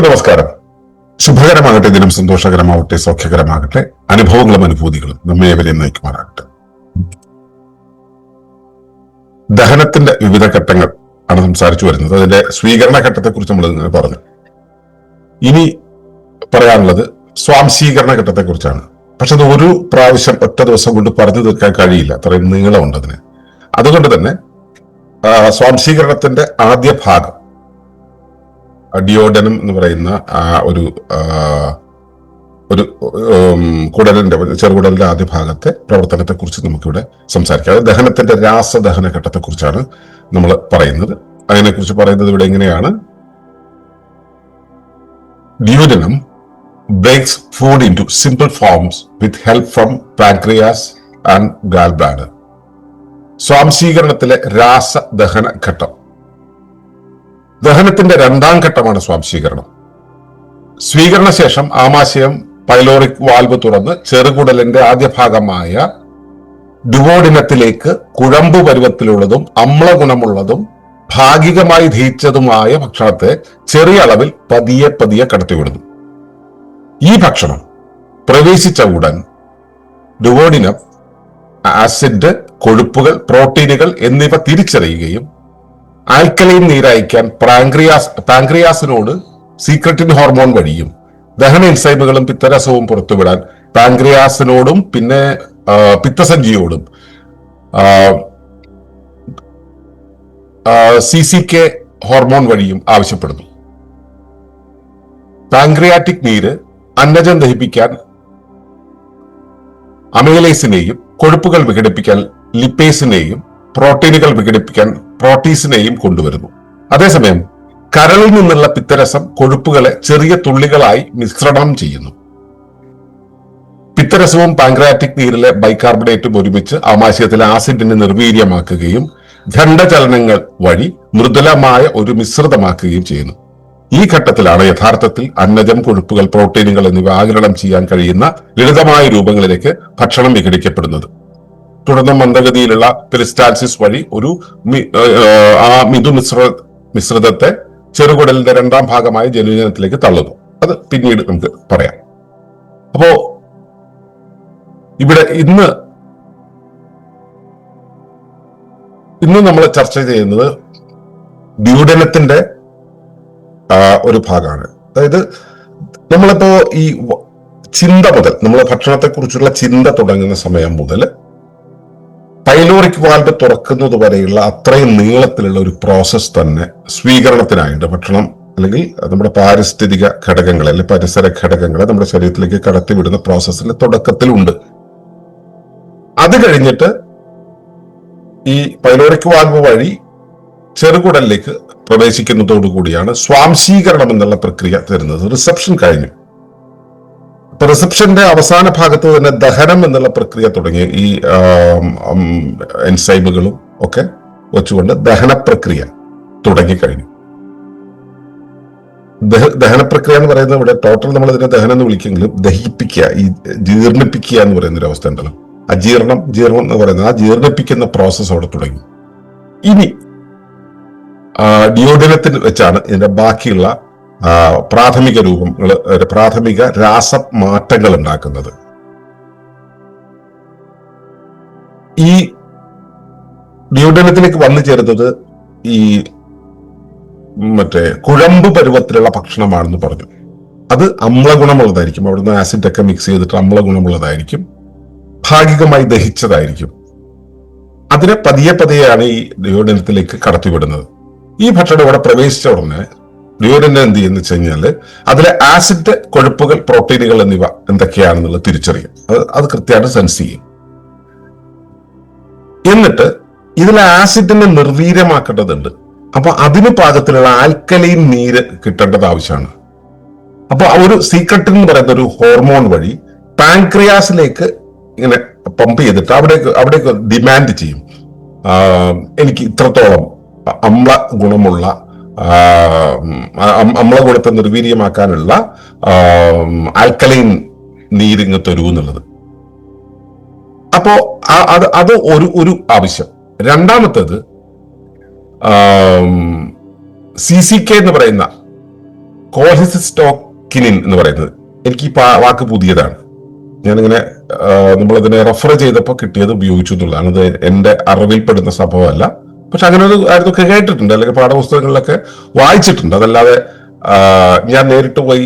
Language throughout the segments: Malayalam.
എല്ലാവർക്കും നമസ്കാരം. ശുഭകരമാകട്ടെ ദിനം സന്തോഷകരമാവട്ടെ സൗഖ്യകരമാകട്ടെ അനുഭവങ്ങളും അനുഭൂതികളും നമ്മെ ഏവരെയും നയിക്കുമാറാകട്ടെ. ദഹനത്തിന്റെ വിവിധ ഘട്ടങ്ങൾ ആണ് സംസാരിച്ചു വരുന്നത്. അതിന്റെ സ്വീകരണ ഘട്ടത്തെക്കുറിച്ച് നമ്മൾ പറഞ്ഞു. ഇനി പറയാനുള്ളത് സ്വാംശീകരണ ഘട്ടത്തെക്കുറിച്ചാണ്. പക്ഷെ അത് ഒരു പ്രാവശ്യം ഒറ്റ ദിവസം കൊണ്ട് പറഞ്ഞു തീർക്കാൻ കഴിയില്ല. അത്രയും നീളമുണ്ട് അതിന്. അതുകൊണ്ട് തന്നെ സ്വാംശീകരണത്തിന്റെ ആദ്യ ഭാഗം ഡിയോഡനം എന്ന് പറയുന്ന ആ ഒരു ഒരു കുടലിന്റെ ചെറുകുടലിന്റെ ആദ്യ ഭാഗത്തെ പ്രവർത്തനത്തെ കുറിച്ച് നമുക്കിവിടെ സംസാരിക്കാം. അത് ദഹനത്തിന്റെ രാസദഹന ഘട്ടത്തെ കുറിച്ചാണ് നമ്മൾ പറയുന്നത്. അതിനെക്കുറിച്ച് പറയുന്നത് ഇവിടെ എങ്ങനെയാണ്? ഡിയോഡനം breaks food into simple forms with help from pancreas and gallbladder. സ്വാംശീകരണത്തിലെ രാസദഹന ഘട്ടം. ദഹനത്തിന്റെ രണ്ടാം ഘട്ടമാണ് സ്വാംശീകരണം. സ്വീകരണ ശേഷം ആമാശയം പൈലോറിക് വാൽവ് തുറന്ന് ചെറുകുടലിന്റെ ആദ്യ ഭാഗമായ ഡുവോഡിനത്തിലേക്ക് കുഴമ്പ് പരുവത്തിലുള്ളതും അമ്ലഗുണമുള്ളതും ഭാഗികമായി ദഹിച്ചതുമായ ഭക്ഷണത്തെ ചെറിയ അളവിൽ പതിയെ പതിയെ കടത്തിവിടുന്നു. ഈ ഭക്ഷണം പ്രവേശിച്ച ഉടൻ ഡുവോഡിനം ആസിഡ് കൊഴുപ്പുകൾ പ്രോട്ടീനുകൾ എന്നിവ തിരിച്ചറിയുകയും ആൽക്കലൈൻ നീരയക്കാൻ പാങ്ക്രിയാസ് പാങ്ക്രിയാസിനോട് സീക്രട്ടിൻ ഹോർമോൺ വഴിയും ദഹന എൻസൈമുകളും പിത്തരസവും പുറത്തുവിടാൻ പാങ്ക്രിയാസിനോടും പിന്നെ പിത്തസഞ്ചിയോടും സി സി കെ ഹോർമോൺ വഴിയും ആവശ്യപ്പെടുന്നു. പാങ്ക്രിയാറ്റിക് നീര് അന്നജം ദഹിപ്പിക്കാൻ അമേലൈസിനെയും കൊഴുപ്പുകൾ വിഘടിപ്പിക്കാൻ ലിപ്പേസിനെയും പ്രോട്ടീനുകൾ വിഘടിപ്പിക്കാൻ പ്രോട്ടീസിനെയും കൊണ്ടുവരുന്നു. അതേസമയം കരളിൽ നിന്നുള്ള പിത്തരസം കൊഴുപ്പുകളെ ചെറിയ തുള്ളികളായി മിശ്രണം ചെയ്യുന്നു. പിത്തരസവും പാങ്ക്രാറ്റിക് നീരിലെ ബൈകാർബണേറ്റും ഒരുമിച്ച് ആമാശയത്തിലെ ആസിഡിനെ നിർവീര്യമാക്കുകയും ഖണ്ഡചലനങ്ങൾ വഴി മൃദുലമായ ഒരു മിശ്രിതമാക്കുകയും ചെയ്യുന്നു. ഈ ഘട്ടത്തിലാണ് യഥാർത്ഥത്തിൽ അന്നജം കൊഴുപ്പുകൾ പ്രോട്ടീനുകൾ എന്നിവ ആഗിരണം ചെയ്യാൻ കഴിയുന്ന ലളിതമായ രൂപങ്ങളിലേക്ക് ഭക്ഷണം വിഘടിക്കപ്പെടുന്നത്. തുടർന്ന് മന്ദഗതിയിലുള്ള പെരിസ്റ്റാൽസിസ് വഴി ഒരു ആ മിഥു മിശ്ര മിശ്രിതത്തെ ചെറുകുടലിന്റെ രണ്ടാം ഭാഗമായ ജനുജനത്തിലേക്ക് തള്ളുന്നു. അത് പിന്നീട് നമുക്ക് പറയാം. അപ്പോ ഇവിടെ ഇന്ന് ഇന്ന് നമ്മൾ ചർച്ച ചെയ്യുന്നത് ഡ്യൂഡനത്തിന്റെ ഒരു ഭാഗമാണ്. അതായത് നമ്മളിപ്പോ ഈ ചിന്ത മുതൽ നമ്മൾ ഭക്ഷണത്തെ കുറിച്ചുള്ള ചിന്ത തുടങ്ങുന്ന സമയം മുതൽ പൈലോറിക് വാൽവ് തുറക്കുന്നത് വരെയുള്ള അത്രയും നീളത്തിലുള്ള ഒരു പ്രോസസ് തന്നെ സ്വീകരണത്തിനായിട്ട് ഭക്ഷണം അല്ലെങ്കിൽ നമ്മുടെ പാരിസ്ഥിതിക ഘടകങ്ങളെ അല്ലെങ്കിൽ പരിസര ഘടകങ്ങളെ നമ്മുടെ ശരീരത്തിലേക്ക് കടത്തിവിടുന്ന പ്രോസസ്സിന്റെ തുടക്കത്തിലുണ്ട്. അത് കഴിഞ്ഞിട്ട് ഈ പൈലോറിക് വാൽവ് വഴി ചെറുകുടലിലേക്ക് പ്രവേശിക്കുന്നതോടുകൂടിയാണ് സ്വാംശീകരണം എന്നുള്ള പ്രക്രിയ തരുന്നത്. റിസപ്ഷൻ കഴിഞ്ഞു. റിസപ്ഷന്റെ അവസാന ഭാഗത്ത് തന്നെ ദഹനം എന്നുള്ള പ്രക്രിയ തുടങ്ങി. ഈ എൻസൈമുകളും ഒക്കെ വെച്ചുകൊണ്ട് ദഹന പ്രക്രിയ തുടങ്ങിക്കഴിഞ്ഞു. ദഹ- ദഹന പ്രക്രിയ എന്ന് പറയുന്നത് ഇവിടെ ടോട്ടൽ നമ്മൾ ഇതിനെ ദഹനം എന്ന് വിളിക്കെങ്കിലും ദഹിപ്പിക്കുക ഈ ജീർണിപ്പിക്കുക എന്ന് പറയുന്ന ഒരു അവസ്ഥ ഉണ്ടല്ലോ. അജീർണം ജീർണം എന്ന് പറയുന്നത് ആ ജീർണിപ്പിക്കുന്ന പ്രോസസ്സ് അവിടെ തുടങ്ങി. ഇനി ഡിയോഡിനത്തിൽ വെച്ചാണ് ഇതിന്റെ ബാക്കിയുള്ള പ്രാഥമിക രൂപങ്ങൾ പ്രാഥമിക രാസമാറ്റങ്ങൾ ഉണ്ടാക്കുന്നത് ഈ ന്യൂഡനത്തിലേക്ക് വന്നു ചേരുന്നത് ഈ മറ്റേ കുഴമ്പ് പരുവത്തിലുള്ള ഭക്ഷണമാണെന്ന് പറഞ്ഞു. അത് അമ്ലഗുണമുള്ളതായിരിക്കും. അവിടുന്ന് ആസിഡൊക്കെ മിക്സ് ചെയ്തിട്ട് അമ്ലഗുണമുള്ളതായിരിക്കും. ഭാഗികമായി ദഹിച്ചതായിരിക്കും. അതിനെ പതിയെ പതിയെയാണ് ഈ ഡിയോഡിനത്തിലേക്ക് കടത്തിവിടുന്നത്. ഈ ഭക്ഷണം ഇവിടെ പ്രവേശിച്ച ഉടനെ ഡിയോഡിനെ എന്ത് ചെയ്യുന്ന വെച്ച് കഴിഞ്ഞാൽ അതിലെ ആസിഡ് കൊഴുപ്പുകൾ പ്രോട്ടീനുകൾ എന്നിവ എന്തൊക്കെയാണെന്നുള്ളത് തിരിച്ചറിയും. അത് അത് കൃത്യമായിട്ട് സെൻസ് ചെയ്യും. എന്നിട്ട് ഇതിലെ ആസിഡിനെ നിർവീര്യമാക്കേണ്ടതുണ്ട്. അപ്പൊ അതിന് പാകത്തിലുള്ള ആൽക്കലൈൻ നീര് കിട്ടേണ്ടത് ആവശ്യമാണ്. അപ്പൊ ഒരു സീക്രട്ട് എന്ന് പറയുന്ന ഒരു ഹോർമോൺ വഴി പാൻക്രിയാസിലേക്ക് ഇങ്ങനെ പമ്പ് ചെയ്തിട്ട് അവിടേക്ക് അവിടേക്ക് ഡിമാൻഡ് ചെയ്യും. എനിക്ക് ഇത്രത്തോളം അമ്ല ഗുണമുള്ള ആ, അം- അമ്ല നിർവീര്യമാക്കാനുള്ള ആൽക്കലൈൻ നീരിങ്ങ് തരൂ എന്നുള്ളത്. അപ്പോ അത് അത് ഒരു ഒരു ആവശ്യം. രണ്ടാമത്തേത് സി സി കെ എന്ന് പറയുന്ന കോഹിസിസ്റ്റോക്കിനിൻ എന്ന് പറയുന്നത്. എനിക്ക് ഈ വാക്ക് പുതിയതാണ്. ഞാനിങ്ങനെ നമ്മളതിനെ റെഫർ ചെയ്തപ്പോൾ കിട്ടിയത് ഉപയോഗിച്ചു എന്നുള്ളതാണ്. അത് എന്റെ അറിവിൽപ്പെടുന്ന സംഭവമല്ല. പക്ഷെ അങ്ങനെ ഒരു കാര്യത്തൊക്കെ കേട്ടിട്ടുണ്ട്. അല്ലെങ്കിൽ പാഠപുസ്തകങ്ങളിലൊക്കെ വായിച്ചിട്ടുണ്ട്. അതല്ലാതെ ഞാൻ നേരിട്ട് പോയി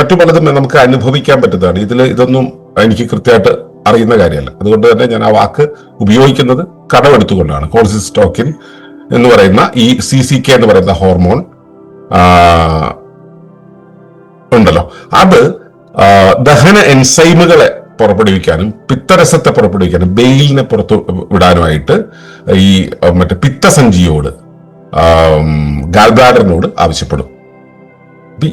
മറ്റു പലതും നമുക്ക് അനുഭവിക്കാൻ പറ്റുന്നതാണ്. ഇതിൽ ഇതൊന്നും എനിക്ക് കൃത്യമായിട്ട് അറിയുന്ന കാര്യമല്ല. അതുകൊണ്ട് തന്നെ ഞാൻ ആ വാക്ക് ഉപയോഗിക്കുന്നത് കടമെടുത്തുകൊണ്ടാണ്. കോൾസിസ്റ്റോക്കിൻ എന്ന് പറയുന്ന ഈ സി സി കെ എന്ന് പറയുന്ന ഹോർമോൺ ഉണ്ടല്ലോ. അത് ദഹന എൻസൈമുകളെ പുറപ്പെടുവിക്കാനും പിത്തരസത്തെ പുറപ്പെടുവിക്കാനും ബെയിലിനെ പുറത്തു വിടാനുമായിട്ട് ഈ മറ്റേ പിത്തസഞ്ചിയോട് ഗാൽബ്ലാഡറിനോട് ആവശ്യപ്പെടും.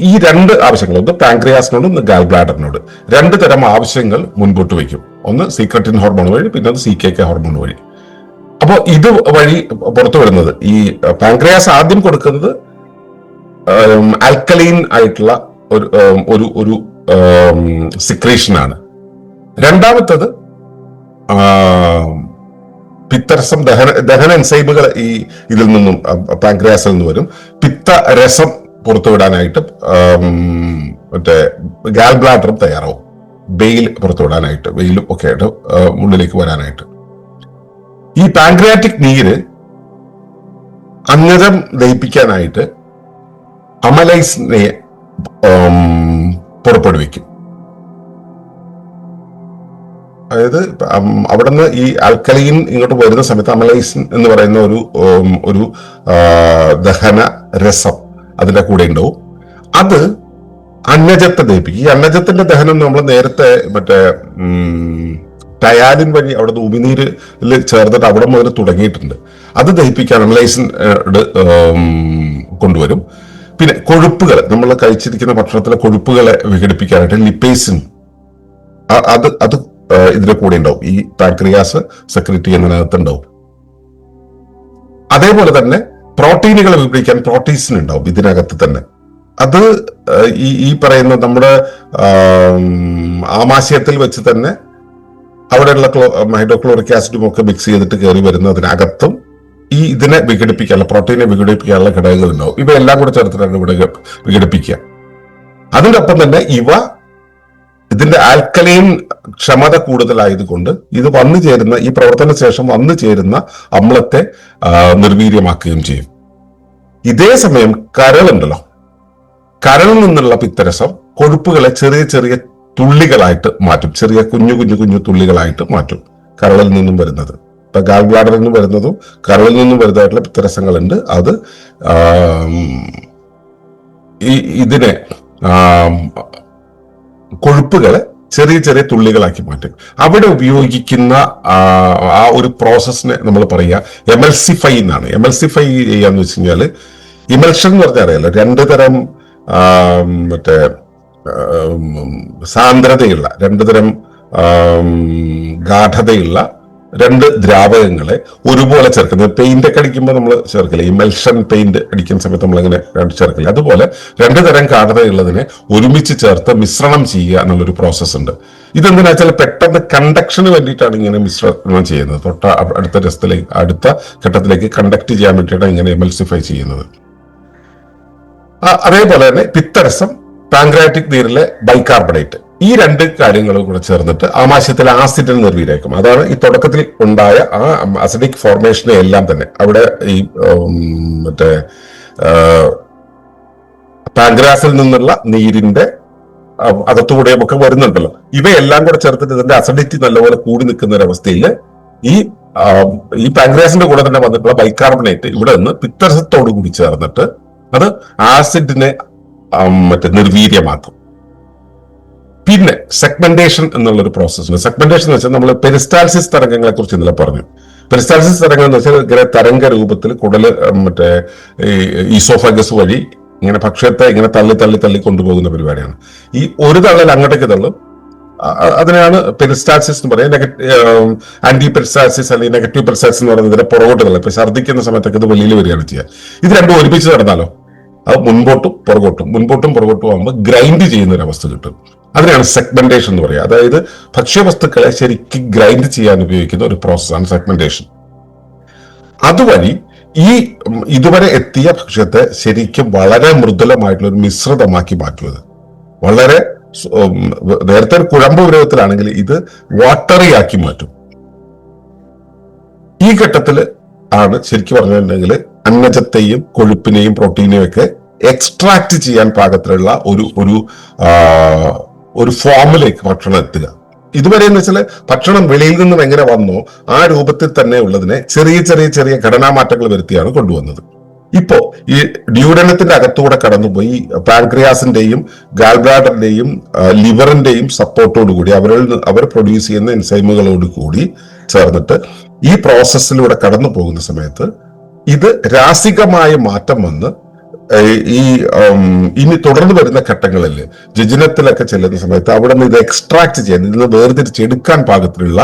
ഈ രണ്ട് ആവശ്യങ്ങൾ ഒന്ന് പാങ്ക്രിയാസിനോട് ഒന്ന് ഗാൽബ്ലാഡറിനോട്. രണ്ട് തരം ആവശ്യങ്ങൾ മുൻപോട്ട് വയ്ക്കും. ഒന്ന് സീക്രട്ടിൻ ഹോർമോൺ വഴി പിന്നെ ഒന്ന് സി കെ കെ ഹോർമോൺ വഴി. അപ്പോൾ ഇത് വഴി പുറത്തു വരുന്നത് ഈ പാങ്ക്രിയാസ് ആദ്യം കൊടുക്കുന്നത് ആൽക്കലൈൻ ആയിട്ടുള്ള ഒരു ഒരു ഒരു സിക്രീഷനാണ് രണ്ടാമത്തത് പിത്തരസം ദഹന ദഹന എൻസൈമുകൾ ഈ ഇതിൽ നിന്നും പാൻക്രിയാസിൽ നിന്ന് വരും. പിത്തരസം പുറത്തുവിടാനായിട്ട് മറ്റേ ഗാൽ ബ്ലാഡറും തയ്യാറാവും. ബെയിൽ പുറത്തുവിടാനായിട്ട് വെയിലും ഒക്കെ ആയിട്ട് ഉള്ളിലേക്ക് വരാനായിട്ട്. ഈ പാൻക്രിയാറ്റിക് നീര് അന്നജം ദഹിപ്പിക്കാനായിട്ട് അമലൈസിനെ പുറപ്പെടുവിക്കും. അതായത് അവിടെ അവിടുന്ന് ഈ ആൽക്കലൈൻ ഇങ്ങോട്ട് വരുന്ന സമയത്ത് അമലൈസിൻ എന്ന് പറയുന്ന ഒരു ഒരു ദഹന രസം അതിന്റെ കൂടെ ഉണ്ടാവും. അത് അന്നജത്തെ ദഹിപ്പിക്കും. ഈ അന്നജത്തിന്റെ ദഹനം നമ്മൾ നേരത്തെ മറ്റേ ടയാലിൻ വഴി അവിടെ ഉമിനീരിൽ ചേർത്തിട്ട് അവിടെ മുതൽ തുടങ്ങിയിട്ടുണ്ട്. അത് ദഹിപ്പിക്കാൻ അമലൈസിൻ കൊണ്ടുവരും. പിന്നെ കൊഴുപ്പുകൾ നമ്മൾ കഴിച്ചിരിക്കുന്ന ഭക്ഷണത്തിലെ കൊഴുപ്പുകളെ വിഘടിപ്പിക്കാനായിട്ട് ലിപ്പേസിൻ. അത് അത് ഇതിന്റെ കൂടെ ഉണ്ടാവും. ഈ പാൻക്രിയാസ് സെക്രട്ടറി ചെയ്യുന്നതിനകത്ത് ഉണ്ടാവും അതേപോലെ തന്നെ പ്രോട്ടീനുകളെ വിഭജിക്കാൻ പ്രോട്ടീൻസിന് ഉണ്ടാവും ഇതിനകത്ത് തന്നെ. അത് ഈ ഈ പറയുന്ന നമ്മുടെ ആമാശയത്തിൽ വെച്ച് തന്നെ അവിടെയുള്ള ക്ലോ ഹൈഡ്രോക്ലോറിക് ആസിഡും ഒക്കെ മിക്സ് ചെയ്തിട്ട് കയറി വരുന്നതിനകത്തും ഈ ഇതിനെ വിഘടിപ്പിക്കാനുള്ള പ്രോട്ടീനെ വിഘടിപ്പിക്കാനുള്ള ഘടകങ്ങൾ ഉണ്ടാവും ഇവയെല്ലാം കൂടെ ചേർത്തിട്ടാണ് ഇവിടെ വിഘടിപ്പിക്കുക. അതിനൊപ്പം തന്നെ ഇവ ഇതിന്റെ ആൽക്കലൈൻ ക്ഷമത കൂടുതലായതുകൊണ്ട് ഇത് വന്നു ചേരുന്ന ഈ പ്രവർത്തന ശേഷം വന്നു ചേരുന്ന അമ്ലത്തെ നിർവീര്യമാക്കുകയും ചെയ്യും. ഇതേ സമയം കരളുണ്ടല്ലോ. കരളിൽ നിന്നുള്ള പിത്തരസം കൊഴുപ്പുകളെ ചെറിയ ചെറിയ തുള്ളികളായിട്ട് മാറ്റും. ചെറിയ കുഞ്ഞു കുഞ്ഞു കുഞ്ഞു തുള്ളികളായിട്ട് മാറ്റും കരളിൽ നിന്നും വരുന്നത്. ഇപ്പൊ ഗാൽ ബ്ലാഡറിൽ നിന്നും വരുന്നതും കരളിൽ നിന്നും വരുന്നതായിട്ടുള്ള പിത്തരസങ്ങളുണ്ട്. അത് ഇതിനെ കൊഴുപ്പുകളെ ചെറിയ ചെറിയ തുള്ളികളാക്കി മാറ്റും അവിടെ ഉപയോഗിക്കുന്ന ആ, ഒരു പ്രോസസ്സിനെ നമ്മൾ പറയുക എമൽസിഫൈ എന്നാണ്. എമൽസിഫൈ ചെയ്യാന്ന് വെച്ച് കഴിഞ്ഞാൽ ഇമൽഷൻ എന്ന് പറഞ്ഞാൽ അറിയാലോ രണ്ട് തരം മറ്റേ സാന്ദ്രതയുള്ള രണ്ട് തരം ഗാഠതയുള്ള രണ്ട് ദ്രാവകങ്ങളെ ഒരുപോലെ ചേർക്കുന്നത്. പെയിന്റ് ഒക്കെ അടിക്കുമ്പോൾ നമ്മൾ ചേർക്കില്ല? ഈ മെൽഷൻ പെയിന്റ് അടിക്കുന്ന സമയത്ത് നമ്മൾ അങ്ങനെ ചേർക്കില്ല? അതുപോലെ രണ്ട് തരം ഗാഠതയുള്ളതിനെ ഒരുമിച്ച് ചേർത്ത് മിശ്രണം ചെയ്യുക എന്നുള്ളൊരു പ്രോസസ്സ് ഉണ്ട്. ഇതെന്തിനാ വെച്ചാൽ പെട്ടെന്ന് കണ്ടക്ഷന് വേണ്ടിയിട്ടാണ് ഇങ്ങനെ മിശ്രണം ചെയ്യുന്നത്. തൊട്ട അടുത്ത രസത്തിലേക്ക് അടുത്ത ഘട്ടത്തിലേക്ക് കണ്ടക്ട് ചെയ്യാൻ വേണ്ടിയിട്ടാണ് ഇങ്ങനെ എമൽസിഫൈ ചെയ്യുന്നത്. അതേപോലെ തന്നെ പിത്തരസം പാങ്ക്രാറ്റിക് നീരിലെ ബൈകാർബണേറ്റ് ഈ രണ്ട് കാര്യങ്ങളും കൂടെ ചേർന്നിട്ട് ആമാശയത്തിലെ ആസിഡിൽ നിർവീര്യക്കും അതാണ് ഈ തുടക്കത്തിൽ ഉണ്ടായ ആ അസിഡിക് ഫോർമേഷനെ എല്ലാം തന്നെ. അവിടെ ഈ മറ്റേ പാൻഗ്രാസിൽ നിന്നുള്ള നീരിന്റെ ആ, അകത്തുകൂടെയും ഒക്കെ വരുന്നുണ്ടല്ലോ. ഇവയെല്ലാം കൂടെ ചേർത്തിട്ട് ഇതിന്റെ അസിഡിറ്റി നല്ലപോലെ കൂടി നിൽക്കുന്ന അവസ്ഥയിൽ ഈ ഈ പാൻഗ്രാസിന്റെ കൂടെ തന്നെ വന്നിട്ടുള്ള ബൈക്കാർബണേറ്റ് ഇവിടെ നിന്ന് പിത്തരസത്തോടു കൂടി ചേർന്നിട്ട് അത് ആസിഡിനെ മറ്റേ നിർവീര്യമാക്കും. പിന്നെ സെഗ്മെന്റേഷൻ എന്നുള്ള ഒരു പ്രോസസ് ഉണ്ട്. സെഗ്മെന്റേഷൻ എന്ന് വെച്ചാൽ നമ്മൾ പെരിസ്റ്റാൽസിസ് തരംഗങ്ങളെ കുറിച്ച് ഇന്നലെ പറഞ്ഞു. പെരിസ്റ്റാൽസിസ് തരംഗം എന്ന് വെച്ചാൽ ഇങ്ങനെ തരംഗ രൂപത്തിൽ കുടൽ മറ്റേ ഈസോഫഗസ് വഴി ഇങ്ങനെ ഭക്ഷ്യത്തെ ഇങ്ങനെ തള്ളി തള്ളി തള്ളി കൊണ്ടുപോകുന്ന പരിപാടിയാണ്. ഈ ഒരു തള്ളൽ അങ്ങോട്ടേക്ക് തള്ളും. അതിനാണ് പെരിസ്റ്റാൾസിസ് എന്ന് പറയുന്നത്. നെഗറ്റീവ് ആന്റി പെരിസ്റ്റാൾസിസ് അല്ലെങ്കിൽ നെഗറ്റീവ് പെരിസ്റ്റാൾസിസ് എന്ന് പറയുന്നത് ഇതിന്റെ പുറകോട്ട് തള്ളും. ഇപ്പൊ ഛർദ്ദിക്കുന്ന സമയത്തൊക്കെ ഇത് വെളിയിൽ വരികയാണ് ചെയ്യുക ഇത് രണ്ടും ഒരുമിച്ച് നടന്നാലോ? അത് മുൻപോട്ടും പുറകോട്ടും. മുൻപോട്ടും പുറകോട്ടും ആകുമ്പോൾ ഗ്രൈൻഡ് ചെയ്യുന്ന ഒരു അവസ്ഥ കിട്ടും. അതിനാണ് സെഗ്മെന്റേഷൻ എന്ന് പറയുക. അതായത് ഭക്ഷ്യവസ്തുക്കളെ ശരിക്കും ഗ്രൈൻഡ് ചെയ്യാൻ ഉപയോഗിക്കുന്ന ഒരു പ്രോസസ്സാണ് സെഗ്മെന്റേഷൻ അതുവഴി ഈ ഇതുവരെ എത്തിയ ഭക്ഷ്യത്തെ ശരിക്കും വളരെ മൃദുലമായിട്ടുള്ള ഒരു മിശ്രിതമാക്കി മാറ്റുന്നത്. വളരെ നേരത്തെ ഒരു കുഴമ്പ് വിരോധത്തിലാണെങ്കിൽ ഇത് വാട്ടറി ആക്കി മാറ്റും. ഈ ഘട്ടത്തിൽ ആണ് ശരിക്കും പറഞ്ഞിട്ടുണ്ടെങ്കിൽ അന്നജത്തെയും കൊഴുപ്പിനെയും പ്രോട്ടീനെയും ഒക്കെ എക്സ്ട്രാക്ട് ചെയ്യാൻ പാകത്തിലുള്ള ഒരു ഒരു ഒരു ഫോമിലേക്ക് ഭക്ഷണം എത്തുക. ഇതുവരെ എന്ന് വെച്ചാൽ ഭക്ഷണം വെളിയിൽ നിന്നും എങ്ങനെ വന്നോ ആ രൂപത്തിൽ തന്നെ ഉള്ളതിനെ ചെറിയ ചെറിയ ചെറിയ ഘടനാമാറ്റങ്ങൾ വരുത്തിയാണ് കൊണ്ടുവന്നത്. ഇപ്പോ ഈ ഡ്യൂഡനത്തിന്റെ അകത്തൂടെ കടന്നുപോയി പാൻക്രിയാസിന്റെയും ഗാൽബ്ലാഡറിന്റെയും ലിവറിന്റെയും സപ്പോർട്ടോട് കൂടി അവരിൽ അവർ പ്രൊഡ്യൂസ് ചെയ്യുന്ന എൻസൈമുകളോട് കൂടി ചേർന്നിട്ട് ഈ പ്രോസസ്സിലൂടെ കടന്നു പോകുന്ന സമയത്ത് ഇത് രാസികമായ മാറ്റം വന്ന് ഈ ഇനി തുടർന്ന് വരുന്ന ഘട്ടങ്ങളിൽ ജജനത്തിലൊക്കെ ചെല്ലുന്ന സമയത്ത് അവിടെ നിന്ന് ഇത് എക്സ്ട്രാക്ട് ചെയ്യാൻ ഇതിൽ വേർതിരിച്ചെടുക്കാൻ പാകത്തിലുള്ള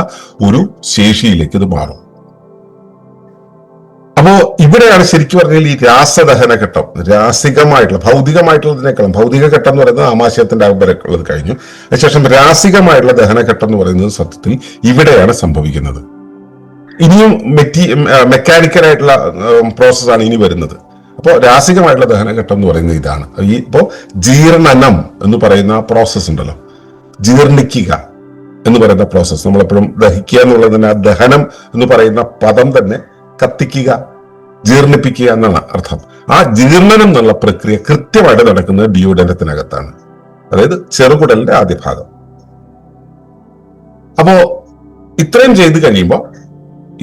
ഒരു ശേഷിയിലേക്ക് ഇത് മാറും. അപ്പോ ഇവിടെയാണ് ശരിക്കും പറഞ്ഞാൽ ഈ രാസദഹന ഘട്ടം രാസികമായിട്ടുള്ള ഭൗതികമായിട്ടുള്ളതിനേക്കാളും ഭൗതിക ഘട്ടം എന്ന് പറയുന്നത് ആമാശയത്തിന്റെ അകമ്പരക്കുള്ളത് കഴിഞ്ഞു. അതിനുശേഷം രാസികമായിട്ടുള്ള ദഹനഘട്ടം എന്ന് പറയുന്നത് സത്യത്തിൽ ഇവിടെയാണ് സംഭവിക്കുന്നത്. ഇനിയും മെറ്റി മെക്കാനിക്കലായിട്ടുള്ള പ്രോസസ്സാണ് ഇനി വരുന്നത്. അപ്പോൾ രാസികമായിട്ടുള്ള ദഹനഘട്ടം എന്ന് പറയുന്നത് ഇതാണ്. ഈ ഇപ്പോൾ ജീർണനം എന്ന് പറയുന്ന പ്രോസസ്സ് ഉണ്ടല്ലോ. ജീർണിക്കുക എന്ന് പറയുന്ന പ്രോസസ്സ് നമ്മളെപ്പോഴും ദഹിക്കുക എന്നുള്ളതിന് ആ ദഹനം എന്ന് പറയുന്ന പദം തന്നെ കത്തിക്കുക ജീർണിപ്പിക്കുക എന്നാണ് അർത്ഥം. ആ ജീർണനം എന്നുള്ള പ്രക്രിയ കൃത്യമായിട്ട് നടക്കുന്നത് ഡിയോഡനത്തിനകത്താണ് അതായത് ചെറുകുടലിന്റെ ആദ്യ ഭാഗം. അപ്പോ ഇത്രയും ചെയ്ത് കഴിയുമ്പോൾ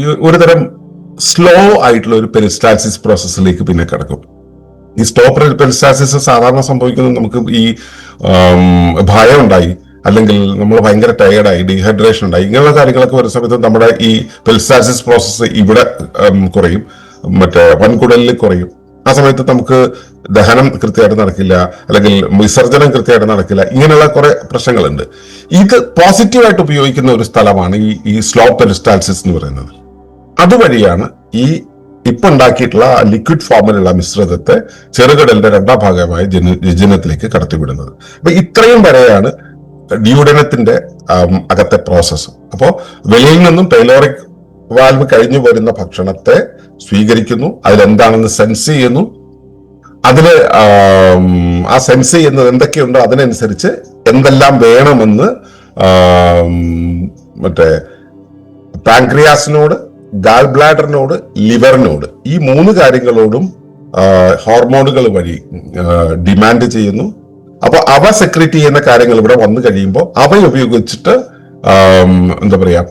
ഒരുതരം ഒരു തരം സ്ലോ ആയിട്ടുള്ള ഒരു പെരിസ്റ്റാസിസ് പ്രോസസ്സിലേക്ക് പിന്നെ കിടക്കും. ഈ സ്റ്റോപ്പ് പെരിസ്റ്റാസിസ് സാധാരണ സംഭവിക്കുന്നത് നമുക്ക് ഈ ഭയം ഉണ്ടായി അല്ലെങ്കിൽ നമ്മൾ ഭയങ്കര ടയേർഡായി ഡീഹൈഡ്രേഷൻ ഉണ്ടായി ഇങ്ങനെയുള്ള കാര്യങ്ങളൊക്കെ വരുന്ന സമയത്ത് നമ്മുടെ ഈ പെരിസ്റ്റാസിസ് പ്രോസസ്സ് ഇവിടെ കുറയും മറ്റേ വൻകുടലിൽ കുറയും. ആ സമയത്ത് നമുക്ക് ദഹനം കൃത്യമായിട്ട് നടക്കില്ല അല്ലെങ്കിൽ വിസർജനം കൃത്യമായിട്ട് നടക്കില്ല ഇങ്ങനെയുള്ള കുറെ പ്രശ്നങ്ങളുണ്ട്. ഇത് പോസിറ്റീവായിട്ട് ഉപയോഗിക്കുന്ന ഒരു സ്ഥലമാണ് ഈ ഈ സ്ലോ പെരിസ്റ്റാൽസിസ് എന്ന് പറയുന്നത്. അതുവഴിയാണ് ഈ ഇപ്പൊ ഉണ്ടാക്കിയിട്ടുള്ള ലിക്വിഡ് ഫോമിലുള്ള മിശ്രിതത്തെ ചെറുകടലിന്റെ രണ്ടാം ഭാഗമായി ജന ജനത്തിലേക്ക് കടത്തിവിടുന്നത്. അപ്പൊ ഇത്രയും വരെയാണ് ഡ്യൂഡനത്തിന്റെ അകത്തെ പ്രോസസ്സ് അപ്പോ വെളിയിൽ നിന്നും പൈലോറിക് വാൽവ് കഴിഞ്ഞു വരുന്ന ഭക്ഷണത്തെ സ്വീകരിക്കുന്നു അതിലെന്താണെന്ന് സെൻസ് ചെയ്യുന്നു. അതിൽ ആ സെൻസ് ചെയ്യുന്നത് എന്തൊക്കെയുണ്ടോ അതിനനുസരിച്ച് എന്തെല്ലാം വേണമെന്ന് മറ്റേ പാൻക്രിയാസിനോട് ഗാൾ ബ്ലാഡറിനോട് ലിവറിനോട് ഈ മൂന്ന് കാര്യങ്ങളോടും ഹോർമോണുകൾ വഴി ഡിമാൻഡ് ചെയ്യുന്നു. അപ്പൊ അവ സെക്രട്ട് ചെയ്യുന്ന കാര്യങ്ങൾ ഇവിടെ വന്നു കഴിയുമ്പോൾ അവ ഉപയോഗിച്ചിട്ട് എന്താ പറയാ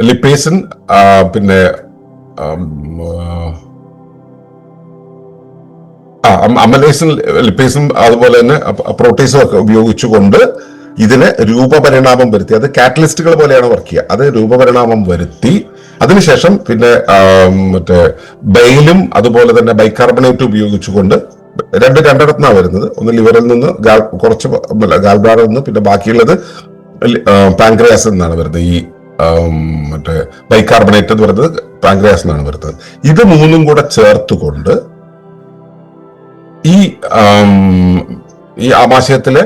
ലിപ്പേസൻ പിന്നെ അമലേസും ലിപ്പേസും അതുപോലെ തന്നെ പ്രോട്ടീസും ഒക്കെ ഉപയോഗിച്ചുകൊണ്ട് ഇതിന് രൂപപരിണാമം വരുത്തി. അത് കാറ്റലിസ്റ്റുകൾ പോലെയാണ് വർക്ക് ചെയ്യുക. അത് രൂപപരിണാമം വരുത്തി. അതിനുശേഷം പിന്നെ മറ്റേ ബെയിലും അതുപോലെ തന്നെ ബൈകാർബണേറ്റ് ഉപയോഗിച്ചുകൊണ്ട് രണ്ട് രണ്ടിടത്തുനിന്നാണ് വരുന്നത്. ഒന്ന് ലിവറിൽ നിന്ന് ഗാൾ കുറച്ച് ഗാൽബ്ലാഡിൽ നിന്ന് പിന്നെ ബാക്കിയുള്ളത് പാൻക്രിയാസിൽ നിന്നാണ് വരുന്നത്. ഈ മറ്റേ ബൈകാർബണേറ്റ് എന്ന് പറയുന്നത് പാൻക്രിയാസിൽ നിന്നാണ് വരുന്നത്. ഇത് മൂന്നും കൂടെ ചേർത്തുകൊണ്ട് ഈ ഈ ആമാശയത്തിലെ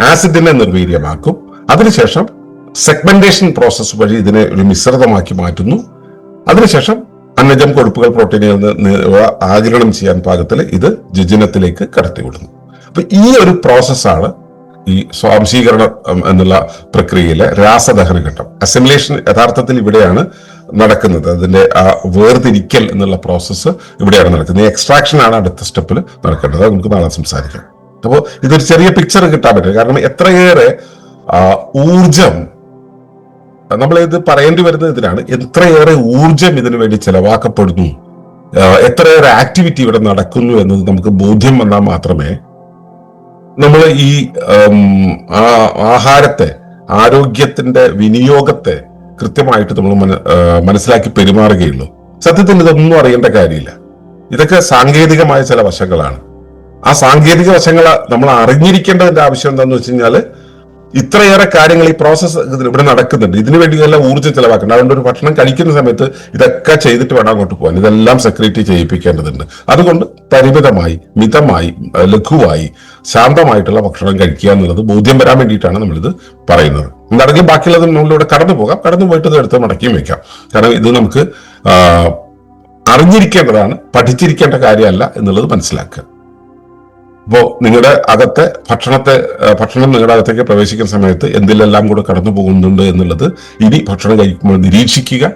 ആസിഡിനെ നിർവീര്യമാക്കും. അതിനുശേഷം സെഗ്മെന്റേഷൻ പ്രോസസ്സ് വഴി ഇതിനെ ഒരു മിശ്രിതമാക്കി മാറ്റുന്നു. അതിനുശേഷം അന്നജം കൊഴുപ്പുകൾ പ്രോട്ടീനുകൾ ആഗിരണം ചെയ്യാൻ പാകത്തിൽ ഇത് ജിജിനത്തിലേക്ക് കടത്തിവിടുന്നു. അപ്പൊ ഈ ഒരു പ്രോസസ്സാണ് ഈ സ്വാംശീകരണം എന്നുള്ള പ്രക്രിയയിലെ രാസദഹന ഘട്ടം. അസിമുലേഷൻ യഥാർത്ഥത്തിൽ ഇവിടെയാണ് നടക്കുന്നത്. അതിന്റെ ആ വേർതിരിക്കൽ എന്നുള്ള പ്രോസസ്സ് ഇവിടെയാണ് നടക്കുന്നത്. എക്സ്ട്രാക്ഷൻ ആണ് അടുത്ത സ്റ്റെപ്പിൽ നടക്കേണ്ടത്. നമുക്ക് നാളെ സംസാരിക്കാം. അപ്പോൾ ഇതൊരു ചെറിയ പിക്ചർ കിട്ടാൻ പറ്റും. കാരണം എത്രയേറെ ഊർജം നമ്മൾ ഇത് പറയേണ്ടി വരുന്നത് ഇതിനാണ്. എത്രയേറെ ഊർജം ഇതിനു വേണ്ടി ചെലവാക്കപ്പെടുന്നു? എത്രയേറെ ആക്ടിവിറ്റി ഇവിടെ നടക്കുന്നു എന്നത് നമുക്ക് ബോധ്യം വന്നാൽ മാത്രമേ നമ്മൾ ഈ ആഹാരത്തെ ആരോഗ്യത്തിന്റെ വിനിയോഗത്തെ കൃത്യമായിട്ട് നമ്മൾ മനസ്സിലാക്കി പെരുമാറുകയുള്ളൂ. സത്യത്തിൽ ഇതൊന്നും അറിയേണ്ട കാര്യമില്ല. ഇതൊക്കെ സാങ്കേതികമായ ചില വശങ്ങളാണ്. ആ സാങ്കേതിക വശങ്ങൾ നമ്മൾ അറിഞ്ഞിരിക്കേണ്ടതിന്റെ ആവശ്യം എന്താണെന്ന് വെച്ച് കഴിഞ്ഞാൽ ഇത്രയേറെ കാര്യങ്ങൾ ഈ പ്രോസസ്സ് ഇവിടെ നടക്കുന്നുണ്ട്. ഇതിനു വേണ്ടി നല്ല ഊർജം ചെലവാക്കണം അതുകൊണ്ട് ഒരു ഭക്ഷണം കഴിക്കുന്ന സമയത്ത് ഇതൊക്കെ ചെയ്തിട്ട് വേണം അങ്ങോട്ട് പോകാൻ. ഇതെല്ലാം സെക്രട്ടറി ചെയ്യിപ്പിക്കേണ്ടതുണ്ട്. അതുകൊണ്ട് പരിമിതമായി മിതമായി ലഘുവായി ശാന്തമായിട്ടുള്ള ഭക്ഷണം കഴിക്കുക എന്നുള്ളത് ബോധ്യം വരാൻ വേണ്ടിയിട്ടാണ് നമ്മളിത് പറയുന്നത്. എന്താണെങ്കിലും ബാക്കിയുള്ളത് നമ്മളിവിടെ കടന്നു പോകാം. കടന്നു പോയിട്ട് എടുത്ത് മടക്കിയും വെക്കാം. കാരണം ഇത് നമുക്ക് അറിഞ്ഞിരിക്കേണ്ടതാണ് പഠിച്ചിരിക്കേണ്ട കാര്യമല്ല എന്നുള്ളത് മനസ്സിലാക്കുക. അപ്പോ നിങ്ങളുടെ അകത്തെ ഭക്ഷണത്തെ ഭക്ഷണം നിങ്ങളുടെ അകത്തേക്ക് പ്രവേശിക്കുന്ന സമയത്ത് എന്തിലെല്ലാം കൂടെ കടന്നു പോകുന്നുണ്ട് എന്നുള്ളത് ഇനി ഭക്ഷണം കഴിക്കുമ്പോൾ നിരീക്ഷിക്കുക.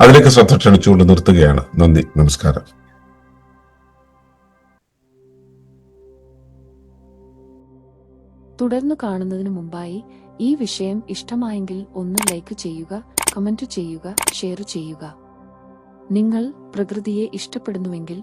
അതിലേക്ക് ശ്രദ്ധ ക്ഷണിച്ചുകൊണ്ട് നിർത്തുകയാണ്. നന്ദി. നമസ്കാരം. തുടർന്ന് കാണുന്നതിന് മുമ്പായി ഈ വിഷയം ഇഷ്ടമായെങ്കിൽ ഒന്ന് ലൈക്ക് ചെയ്യുക കമന്റ് ചെയ്യുക ഷെയർ ചെയ്യുക. നിങ്ങൾ പ്രകൃതിയെ ഇഷ്ടപ്പെടുന്നുവെങ്കിൽ